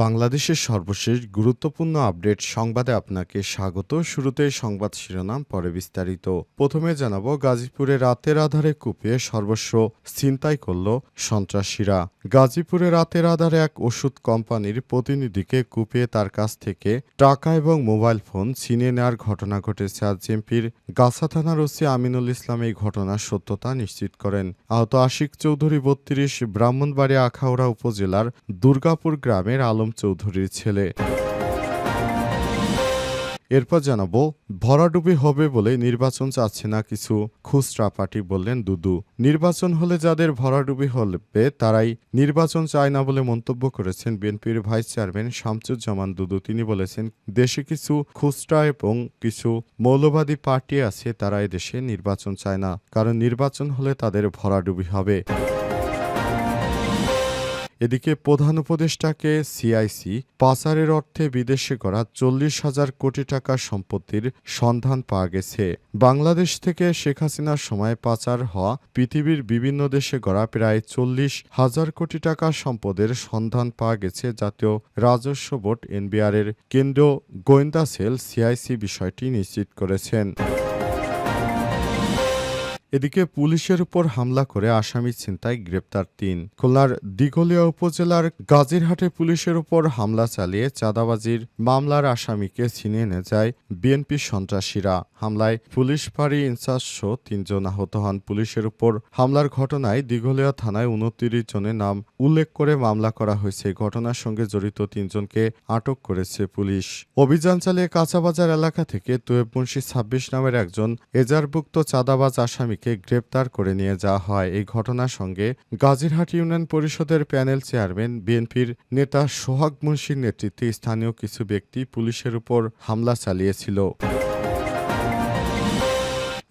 বাংলাদেশের সর্বশেষ গুরুত্বপূর্ণ আপডেট সংবাদে আপনাকে স্বাগত। শুরুতে সংবাদ শিরোনাম, পরে বিস্তারিত। প্রথমে জানাব, গাজীপুরে রাতের আধারে কুপিয়ে সর্বস্ব ছিনতাই করল সন্ত্রাসীরা। গাজীপুরে রাতের আধারে এক ওষুধ কোম্পানির প্রতিনিধিকে কুপিয়ে তার কাছ থেকে টাকা এবং মোবাইল ফোন ছিনিয়ে নেওয়ার ঘটনা ঘটেছে। আজ জেমপির গাছা থানার ওসি আমিনুল ইসলাম এই ঘটনার সত্যতা নিশ্চিত করেন। আহত আশিক চৌধুরী, বত্রিশ, ব্রাহ্মণবাড়িয়া, আখাউড়া উপজেলার দুর্গাপুর গ্রামের আলম চৌধুরীর ছেলে। এরপর জানাব, ভরাডুবি হবে বলে নির্বাচন চাচ্ছে না কিছু, খুচরা পার্টি বললেন দুদু। নির্বাচন হলে যাদের ভরাডুবি হবে, তারাই নির্বাচন চায় না বলে মন্তব্য করেছেন বিএনপির ভাইস চেয়ারম্যান শামসুজ্জামান দুদু। তিনি বলেছেন, দেশে কিছু খুচরা এবং কিছু মৌলবাদী পার্টি আছে, তারা দেশে নির্বাচন চায় না। কারণ নির্বাচন হলে তাদের ভরাডুবি হবে। এদিকে প্রধান উপদেষ্টাকে সিআইসি পাচারের অর্থে বিদেশে করা চল্লিশ হাজার কোটি টাকার সম্পত্তির সন্ধান পাওয়া গেছে। বাংলাদেশ থেকে শেখ হাসিনার সময় পাচার হওয়া পৃথিবীর বিভিন্ন দেশে গড়া প্রায় চল্লিশ হাজার কোটি টাকা সম্পদের সন্ধান পাওয়া গেছে জাতীয় রাজস্ব বোর্ড এনবিআর এর কেন্দ্রীয় গোয়েন্দা সেল সিআইসি বিষয়টি নিশ্চিত করেছেন। এদিকে পুলিশের উপর হামলা করে আসামি ছিনতাই গ্রেপ্তার তিন। খুলনার দিঘলিয়া উপজেলার গাজীরহাটে পুলিশের উপর হামলা চালিয়ে চাঁদাবাজির মামলার আসামিকে ছিনিয়ে নিয়ে যায় বিএনপি সন্ত্রাসীরা। হামলায় পুলিশ ফাঁড়ি ইনচার্জ সহ তিনজন আহত হন। পুলিশের উপর হামলার ঘটনায় দিঘলিয়া থানায় উনত্রিশ জনের নাম উল্লেখ করে মামলা করা হয়েছে। ঘটনার সঙ্গে জড়িত তিনজনকে আটক করেছে পুলিশ। অভিযান চালিয়ে কাঁচাবাজার এলাকা থেকে তোয়েব ছাব্বিশ নামের একজন এজারভুক্ত চাঁদাবাজ আসামিকে গ্রেপ্তার করে নিয়ে যাওয়া হয়। এই ঘটনার সঙ্গে গাজীরহাট ইউনিয়ন পরিষদের প্যানেল চেয়ারম্যান বিএনপির নেতা সোহাগ মুন্সির নেতৃত্বে স্থানীয় কিছু ব্যক্তি পুলিশের উপর হামলা চালিয়েছিল।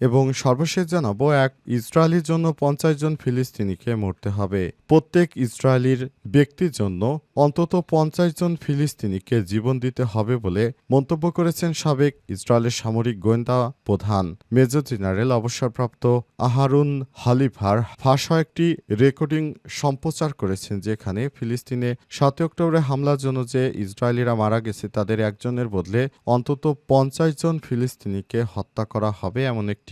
এবং সর্বশেষ জানাব এক ইসরায়েলির জন্য পঞ্চাশ জন ফিলিস্তিনিকে মরতে হবে। প্রত্যেক ইসরায়েলির ব্যক্তির জন্য অন্তত পঞ্চাশ জন ফিলিস্তিনিকে জীবন দিতে হবে বলে মন্তব্য করেছেন সাবেক ইসরায়েলের সামরিক গোয়েন্দা প্রধান। মেজর জেনারেল অবসরপ্রাপ্ত আহারুন হালিফার ভাষা একটি রেকর্ডিং সম্প্রচার করেছেন যেখানে ফিলিস্তিনে সাতই অক্টোবরে হামলার জন্য যে ইসরায়েলিরা মারা গেছে তাদের একজনের বদলে অন্তত পঞ্চাশ জন ফিলিস্তিনিকে হত্যা করা হবে এমন একটি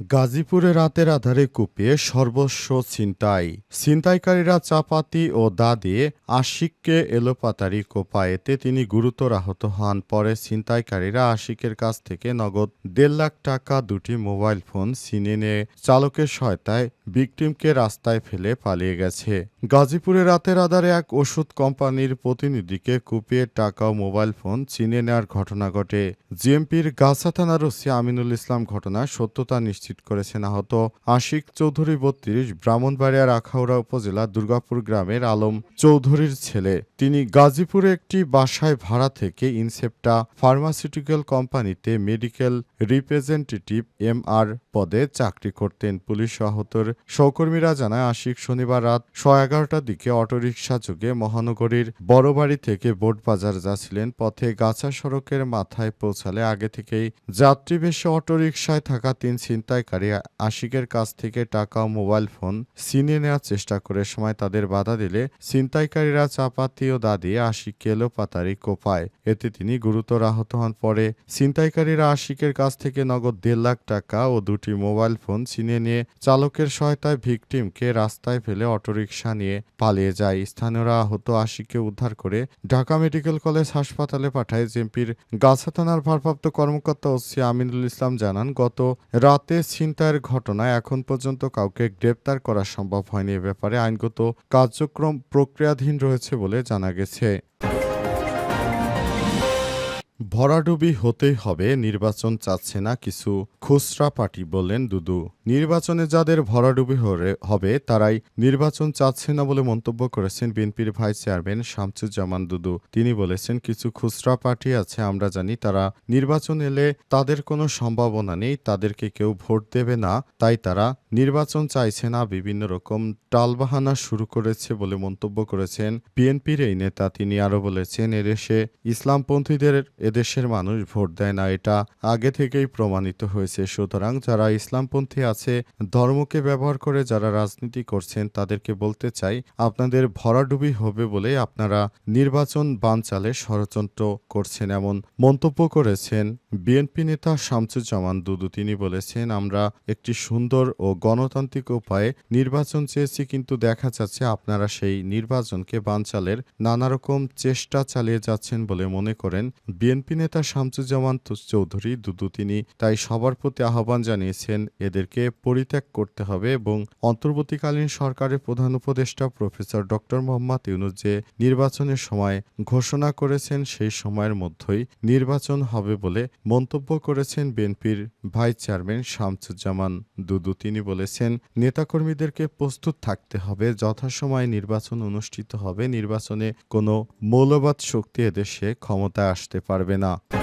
গাজীপুরে রাতের আধারে কুপিয়ে সর্বস্ব ছিনতাই। ছিনতাইকারীরা চাপাতি ও দা দিয়ে আশিককে এলোপাতারি কোপায়েতে তিনি গুরুতর আহত হন। পরে ছিনতাইকারীরা আশিকের কাছ থেকে নগদ দেড় লাখ টাকা দুটি মোবাইল ফোন ছিনিয়ে নিয়ে। চালকের সহায়তায় ভিকটিমকে রাস্তায় ফেলে পালিয়ে গেছে। গাজীপুরে রাতের আধারে এক ওষুধ কোম্পানির প্রতিনিধিকে কুপিয়ে টাকা ও মোবাইল ফোন ছিনিয়ে নেওয়ার ঘটনা ঘটে। জিএমপির গাছা থানার ওসি আমিনুল ইসলাম ঘটনার সত্যতা নিশ্চিত করেছেন আহত আশিক চৌধুরী বত্রিশ, ব্রাহ্মণবাড়িয়ার আখাউড়া উপজেলা দুর্গাপুর গ্রামের আলম চৌধুরীর ছেলে। তিনি গাজীপুরে একটি বাসায় ভাড়া থেকে ইনসেপ্টা ফার্মাসিউটিক্যাল কোম্পানিতে মেডিকেল রিপ্রেজেন্টেটিভ এম আর পদে চাকরি করতেন। পুলিশ আহতর সহকর্মীরা জানায়, আশিক শনিবার রাত সোয়া এগারোটার দিকে অটোরিকশা যোগে মহানগরীর বড়বাড়ি থেকে বোটবাজার যাচ্ছিলেন। পথে গাছা সড়কের মাথায় পৌঁছালে আগে থেকেই যাত্রীবেশে অটোরিকশায় থাকা তিন ছিনতাইকারী আশিকের কাছ থেকে টাকা ও মোবাইল ফোন ছিনিয়ে নেওয়ার চেষ্টা করে সময় তাদের বাধা দিলে ছিনতাইকারীরা চাপাতি ও দাদি আশিককে এলোপাতারি কোপায়। এতে তিনি গুরুতর আহত হন। পরে ছিনতাইকারীরা আশিকের কাছ থেকে নগদ দেড় লাখ টাকা ও দুটি মোবাইল ফোন ছিনিয়ে নিয়ে চালকের সহায়তায় ভিকটিমকে রাস্তায় ফেলে অটোরিকশা নিয়ে পালিয়ে যায়। স্থানীয়রা আহত আশিকে উদ্ধার করে ঢাকা মেডিকেল কলেজ হাসপাতালে পাঠায় জেমপির গাছা থানার ভারপ্রাপ্ত কর্মকর্তা ওসি আমিনুল ইসলাম জানান, গত রাতে ছিনতাইয়ের ঘটনায় এখন পর্যন্ত কাউকে গ্রেপ্তার করা সম্ভব হয়নি। এ ব্যাপারে আইনগত কার্যক্রম প্রক্রিয়াধীন রয়েছে বলে জানা গেছে। ভরাডুবি হতেই হবে, নির্বাচন চাচ্ছে না কিছু খুচরা পার্টি বললেন দুদু। নির্বাচনে যাদের ভরাডুবি হবে, তারাই নির্বাচন চাচ্ছে না বলে মন্তব্য করেছেন বিএনপির ভাইস চেয়ারম্যান শামসুজ্জামান দুদু। তিনি বলেছেন, কিছু খুচরা পার্টি আছে, আমরা জানি, তারা নির্বাচন এলে তাদের কোনো সম্ভাবনা নেই, তাদেরকে কেউ ভোট দেবে না, তাই তারা নির্বাচন চাইছে না, বিভিন্ন রকম টালবাহানা শুরু করেছে বলে মন্তব্য করেছেন বিএনপির এই নেতা। তিনি আরও বলেছেন, এদেশে ইসলামপন্থীদের এদেশের মানুষ ভোট দেয় না, এটা আগে থেকেই প্রমাণিত হয়েছে। সুতরাং যারা ইসলামপন্থী আছে, ধর্মকে ব্যবহার করে যারা রাজনীতি করছেন, তাদেরকে বলতে চাই, আপনাদের ভরাডুবি হবে বলে আপনারা নির্বাচন বানচালে ষড়যন্ত্র করছেন এমন মন্তব্য করেছেন বিএনপি নেতা শামসুজ্জামান দুদু। তিনি বলেছেন, আমরা একটি সুন্দর ও গণতান্ত্রিক উপায়ে নির্বাচন চেয়েছি, কিন্তু দেখা যাচ্ছে আপনারা সেই নির্বাচনকে বানচালের নানা রকম চেষ্টা চালিয়ে যাচ্ছেন বলে মনে করেন বিএনপি নেতা শামসুজ্জামান চৌধুরী দুদু তিনি তাই সবার প্রতি আহ্বান জানিয়েছেন এদেরকে পরিত্যাগ করতে হবে এবং অন্তর্বর্তীকালীন সরকারের প্রধান উপদেষ্টা প্রফেসর ডক্টর মোহাম্মদ ইউনুস যে নির্বাচনের সময় ঘোষণা করেছেন সেই সময়ের মধ্যেই নির্বাচন হবে বলে মন্তব্য করেছেন বিএনপির ভাইস চেয়ারম্যান শামসুজ্জামান। দুদু তিনি বলেছেন, নেতাকর্মীদেরকে প্রস্তুত থাকতে হবে, যথাসময়ে নির্বাচন অনুষ্ঠিত হবে, নির্বাচনে কোনো মৌলবাদ শক্তি এদেশে ক্ষমতায় আসতে পারবে না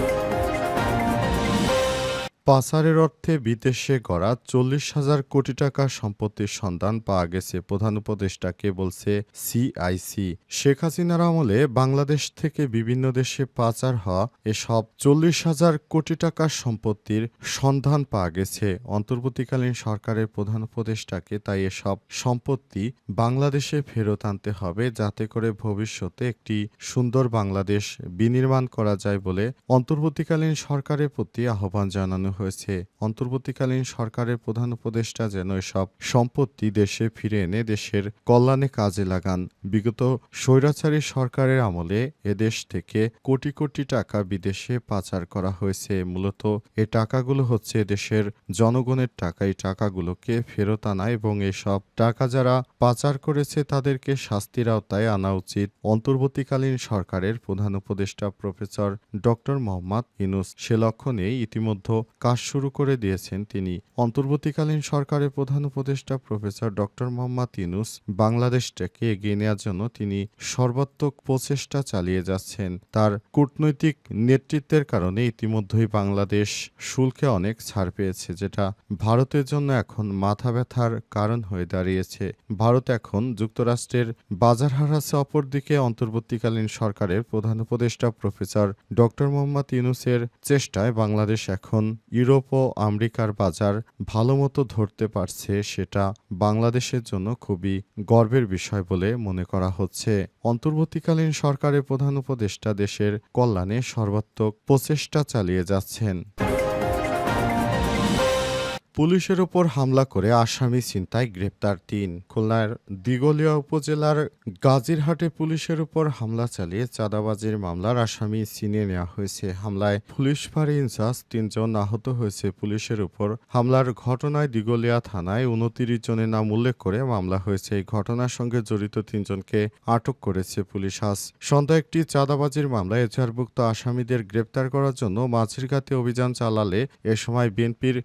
পাচারের অর্থে বিদেশে গড়া চল্লিশ হাজার কোটি টাকার সম্পত্তির সন্ধান পাওয়া গেছে প্রধান উপদেষ্টাকে বলছে সিআইসি। শেখ হাসিনার আমলে বাংলাদেশ থেকে বিভিন্ন দেশে পাচার হওয়া এসব চল্লিশ হাজার কোটি টাকার সম্পত্তির সন্ধান পাওয়া গেছে। অন্তর্বর্তীকালীন সরকারের প্রধান উপদেষ্টাকে তাই এসব সম্পত্তি বাংলাদেশে ফেরত আনতে হবে যাতে করে ভবিষ্যতে একটি সুন্দর বাংলাদেশ বিনির্মাণ করা যায় বলে অন্তর্বর্তীকালীন সরকারের প্রতি আহ্বান জানানো হয়েছে। অন্তর্বর্তীকালীন সরকারের প্রধান উপদেষ্টা যেন এসব সম্পত্তি দেশে ফিরে এনে দেশের কল্যাণে কাজে লাগান। বিগত স্বৈরাচারী সরকারের আমলে এদেশ থেকে কোটি কোটি টাকা বিদেশে পাচার করা হয়েছে। মূলত এই টাকাগুলো হচ্ছে দেশের জনগণের টাকা। এই টাকাগুলোকে ফেরত আনা এবং এসব টাকা যারা পাচার করেছে তাদেরকে শাস্তির আওতায় আনা উচিত। অন্তর্বর্তীকালীন সরকারের প্রধান উপদেষ্টা প্রফেসর ডক্টর মোহাম্মদ ইনুস সে লক্ষ্য নিয়ে ইতিমধ্যে কাজ শুরু করে দিয়েছেন তিনি। অন্তর্বর্তীকালীন সরকারের প্রধান উপদেষ্টা প্রফেসর ডক্টর মোহাম্মদ ইনুস বাংলাদেশটাকে এগিয়ে নেওয়ার জন্য তিনি সর্বাত্মক প্রচেষ্টা চালিয়ে যাচ্ছেন। তার কূটনৈতিক নেতৃত্বের কারণে ইতিমধ্যেই বাংলাদেশ শুল্কে অনেক ছাড় পেয়েছে, যেটা ভারতের জন্য এখন মাথা ব্যথার কারণ হয়ে দাঁড়িয়েছে। ভারত এখন যুক্তরাষ্ট্রের বাজার হারাচ্ছে অপরদিকে অন্তর্বর্তীকালীন সরকারের প্রধান উপদেষ্টা প্রফেসর ডক্টর মোহাম্মদ ইউনুসের চেষ্টায় বাংলাদেশ এখন ইউরোপ ও আমেরিকার বাজার ভালোমতো ধরতে পারছে সেটা বাংলাদেশের জন্য খুবই গর্বের বিষয় বলে মনে করা হচ্ছে। অন্তর্বর্তীকালীন সরকারের প্রধান উপদেষ্টা দেশের কল্যাণে সর্বাত্মক প্রচেষ্টা চালিয়ে যাচ্ছেন। পুলিশের ওপর হামলা করে আসামি ছিনতাই গ্রেপ্তার তিন। খুলনার দিগলিয়া উপজেলার গাজীরহাটে পুলিশের উপর হামলা চালিয়ে চাঁদাবাজির মামলার আসামি ছিনিয়ে নেওয়া হয়েছে। হামলায় পুলিশ ফাঁড়ি ইনচার্জ তিনজন আহত হয়েছে। পুলিশের উপর হামলার ঘটনায় দিগলিয়া থানায় উনতিরিশ জনের নাম উল্লেখ করে মামলা হয়েছে। এই ঘটনার সঙ্গে জড়িত তিনজনকে আটক করেছে পুলিশ। আজ সন্ধ্যা একটি চাঁদাবাজির মামলায় এজাহারভুক্ত আসামিদের গ্রেপ্তার করার জন্য মাঝিরঘাটে অভিযান চালালে এ সময় বিএনপির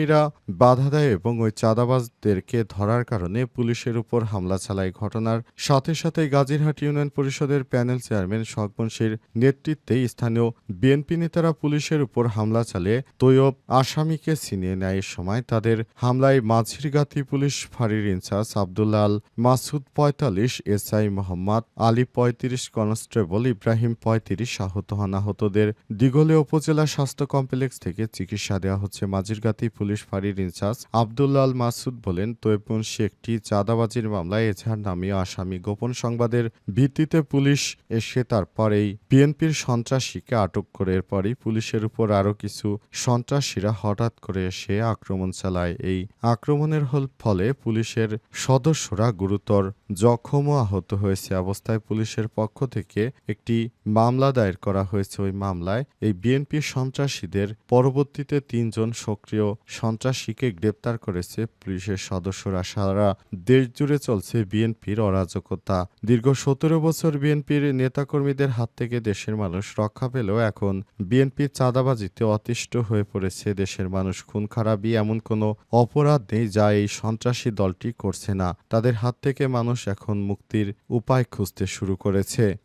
নেতাকর্মীরা বাধা দেয় এবং ওই চাঁদাবাজদেরকে ধরার কারণে পুলিশের উপর হামলা চালায়। ঘটনার সাথে সাথে গাজীরহাট ইউনিয়ন পরিষদের প্যানেল চেয়ারম্যান শখবংশীর নেতৃত্বে স্থানীয় বিএনপি নেতারা পুলিশের উপর হামলা চালিয়ে তৈয়ব আসামিকে ছিনিয়ে নেয়। সময় তাদের হামলায় মাঝিরগাতি পুলিশ ফাঁড়ির ইনচার্জ আবদুল্লাহ আল মাসুদ পঁয়তাল্লিশ, এসআই মোহাম্মদ আলী পঁয়ত্রিশ, কনস্টেবল ইব্রাহিম পঁয়ত্রিশ আহত হন। আহতদের দিগলে উপজেলা স্বাস্থ্য কমপ্লেক্স থেকে চিকিৎসা দেওয়া হচ্ছে। মাঝিরগাতি পুলিশ ফাঁড়ির ইনচার্জ আবদুল্লাহ মাসুদ বলেন তৈববংশী একটি চাঁদাবাজির মামলায় এজাহার নামীয় আসামি। গোপন সংবাদের ভিত্তিতে পুলিশ এসে তারপর এই বিএনপির সন্ত্রাসীকে আটক করে। এরপরই পুলিশের উপর আরও কিছু সন্ত্রাসীরা হঠাৎ করে এসে আক্রমণ চালায়। এই আক্রমণের ফলে পুলিশের সদস্যরা গুরুতর জখম ও আহত হয়েছে অবস্থায় পুলিশের পক্ষ থেকে একটি মামলা দায়ের করা হয়েছে। ওই মামলায় এই বিএনপি সন্ত্রাসীদের পরবর্তীতে তিনজন সক্রিয় সন্ত্রাসীকে গ্রেপ্তার করেছে। পুলিশের সদস্যরা সারা দেশ জুড়ে চলছে বিএনপির অরাজকতা। দীর্ঘ সতেরো বছর বিএনপির নেতাকর্মীদের হাত থেকে দেশের মানুষ রক্ষা পেলেও এখন বিএনপি চাঁদাবাজিতে অতিষ্ঠ হয়ে পড়েছে। দেশের মানুষ খুন খারাপই এমন কোনো অপরাধ নেই যা এই সন্ত্রাসী দলটি করছে না। তাদের হাত থেকে মানুষ এখন মুক্তির উপায় খুঁজতে শুরু করেছে।